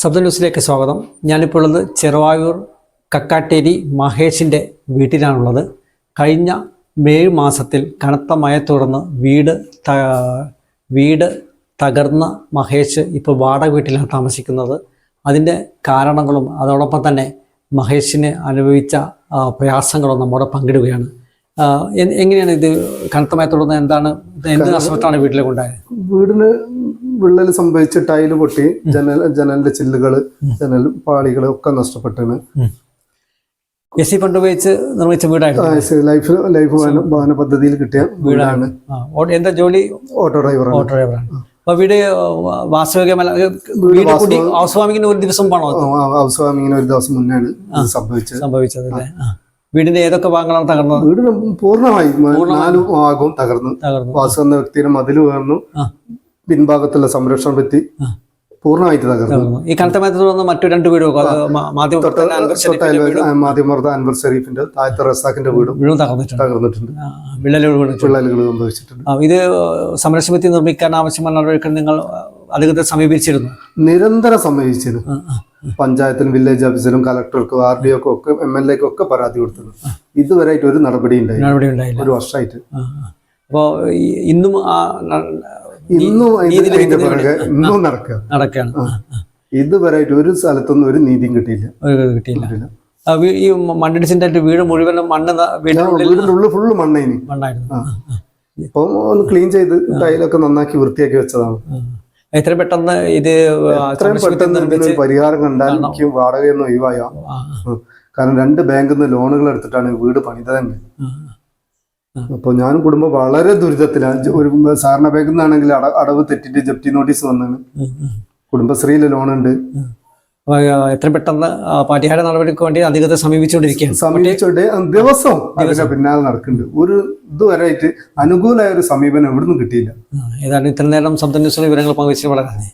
ശബ്ദ ന്യൂസിലേക്ക് സ്വാഗതം. ഞാനിപ്പോൾ ഉള്ളത് ചെറുവായൂർ കക്കാട്ടേരി മഹേഷിന്റെ വീട്ടിലാണുള്ളത്. കഴിഞ്ഞ മെയ് മാസത്തിൽ കനത്ത മഴ തുടർന്ന് വീട് വീട് തകർന്ന മഹേഷ് ഇപ്പോൾ വാടക വീട്ടിലാണ് താമസിക്കുന്നത്. അതിന്റെ കാരണങ്ങളും അതോടൊപ്പം തന്നെ മഹേഷിന് അനുഭവിച്ച പ്രയാസങ്ങളും നമ്മോട് പങ്കിടുകയാണ്. എങ്ങനെയാണ് ഇത് കനത്ത മഴ തുടർന്ന്? എന്താണ് എന്ത് നഷ്ടപ്പെട്ടാണ് വീട്ടിലേക്ക് ഉണ്ടായത് വീടിന് വിള്ളൽ സംഭവിച്ച് ടൈൽ പൊട്ടി ജനൽ ജനലിന്റെ ചില്ലുകൾ ജനൽ പാളികൾ ഒക്കെ നഷ്ടപ്പെട്ടാണ്. എസ് സി ഫണ്ട് ഉപയോഗിച്ച് നിർമ്മിച്ച വീടായിരുന്നു. ലൈഫ് ലൈഫ് ഭവന പദ്ധതിയിൽ കിട്ടിയ വീടാണ്. എന്താ ജോലി? ഓട്ടോ ഡ്രൈവർ ഓട്ടോ ഡ്രൈവറാണ്. അപ്പൊ വീട് വീട് കൂടി ഹൗസ് വാമിങ്ങിന് ഒരു ദിവസം പണോ? ഹൗസ് വാമിങ്ങിന് ഒരു ദിവസം മുന്നാണ് ഇത് സംഭവിച്ചത്. സംഭവിച്ചത് അല്ലേ. വീടിന്റെ ഏതൊക്കെ ഭാഗങ്ങളാണ് തകർന്നത്? വീട് പൂർണമായി നാല് ഭാഗവും തകർന്നു. തകർന്നു. വാസു എന്ന വ്യക്തിയുടെ മതിൽ ഉയർന്നു പിൻഭാഗത്തുള്ള സംരക്ഷണ ഭിത്തി. പൂർണമായിട്ട് തകർന്നു. ഈ കനത്ത മയത്തിൽ തുടർന്ന് മറ്റു രണ്ട് വീടും മാധ്യമ തൊട്ടയൽ മാധ്യമർദ്ദ അൻവർ ഷെരീഫിന്റെ താഴത്തെ റസാഖിന്റെ വീടും വീടും തകർന്നിട്ടുണ്ട്. തകർന്നിട്ടുണ്ട്. വിള്ളലുകൾ വിള്ളലുകൾ സംഭവിച്ചിട്ടുണ്ട്. ഇത് സംരക്ഷണത്തിൽ നിർമ്മിക്കാൻ ആവശ്യമുള്ള നടപടികൾ നിങ്ങൾ അധികൃതരെ സമീപിച്ചിരുന്നു. നിരന്തരം സമീപിച്ചിരുന്നു. പഞ്ചായത്തിനും വില്ലേജ് ഓഫീസിലും കലക്ടർക്കും ആർ ഡി ഒക്കും ഒക്കെ എം എൽ എക്കും ഒക്കെ പരാതി കൊടുത്തത്. ഇതുവരെയായിട്ട് ഒരു നടപടി ഉണ്ടായി നടപടി ഉണ്ടായില്ല. ഒരു വർഷമായിട്ട്. ആ, ആ. അപ്പോ ഇന്നും ഇന്നും അതിന്റെ പിറകെ ഇന്നും നടക്കുക നടക്കുകയാണ്. ഇതുവരെയായിട്ട് ഒരു സ്ഥലത്തൊന്നും ഒരു നീതിയും കിട്ടിയില്ല. കിട്ടിയില്ല. ഈ മണ്ണിടിച്ചിന്റെ വീട് മുഴുവനും മണ്ണ് വീടിന്റെ ഉള്ളിൽ ഫുള്ള് മണ്ണേനി മണ്ണായിരുന്നു. ഇപ്പം ഒന്ന് ക്ലീൻ ചെയ്ത് ടൈലൊക്കെ നന്നാക്കി വൃത്തിയാക്കി വെച്ചതാണ്. എത്ര പെട്ടെന്ന് ഇത് എത്രയും പെട്ടെന്ന് ഇതിനൊരു പരിഹാരം കണ്ടാൽ എനിക്ക് വാടകയൊന്നും ഒഴിവായ. കാരണം രണ്ട് ബാങ്കിൽ നിന്ന് ലോണുകൾ എടുത്തിട്ടാണ് വീട് പണിത് തന്നെ. അപ്പോൾ ഞാൻ കുടുംബം വളരെ ദുരിതത്തിലാണ്. ഒരു സാറിന്റെ ബാങ്കിൽ നിന്നാണെങ്കിൽ അടവ് തെറ്റിട്ട് ജപ്തി നോട്ടീസ് വന്നാണ്. കുടുംബശ്രീയിലെ ഉം. എത്ര പെട്ടെന്ന് പരിഹാര നടപടിക്ക് വേണ്ടി അധികത്തെ സമീപിച്ചുകൊണ്ടിരിക്കുകയാണ്. സമീപിച്ചോണ്ട് ദിവസവും അതിന്റെ പിന്നാലെ നടക്കുന്നുണ്ട്. ഒരു ഇതുവരെയായിട്ട് അനുകൂലമായ ഒരു സമീപനം എവിടുന്നും കിട്ടിയില്ല. ഏതാണ്ട് ഇത്ര നേരം ശബ്ദ ന്യൂസിലെ വിവരങ്ങൾ പങ്കുവച്ചു വളരെ നന്ദി.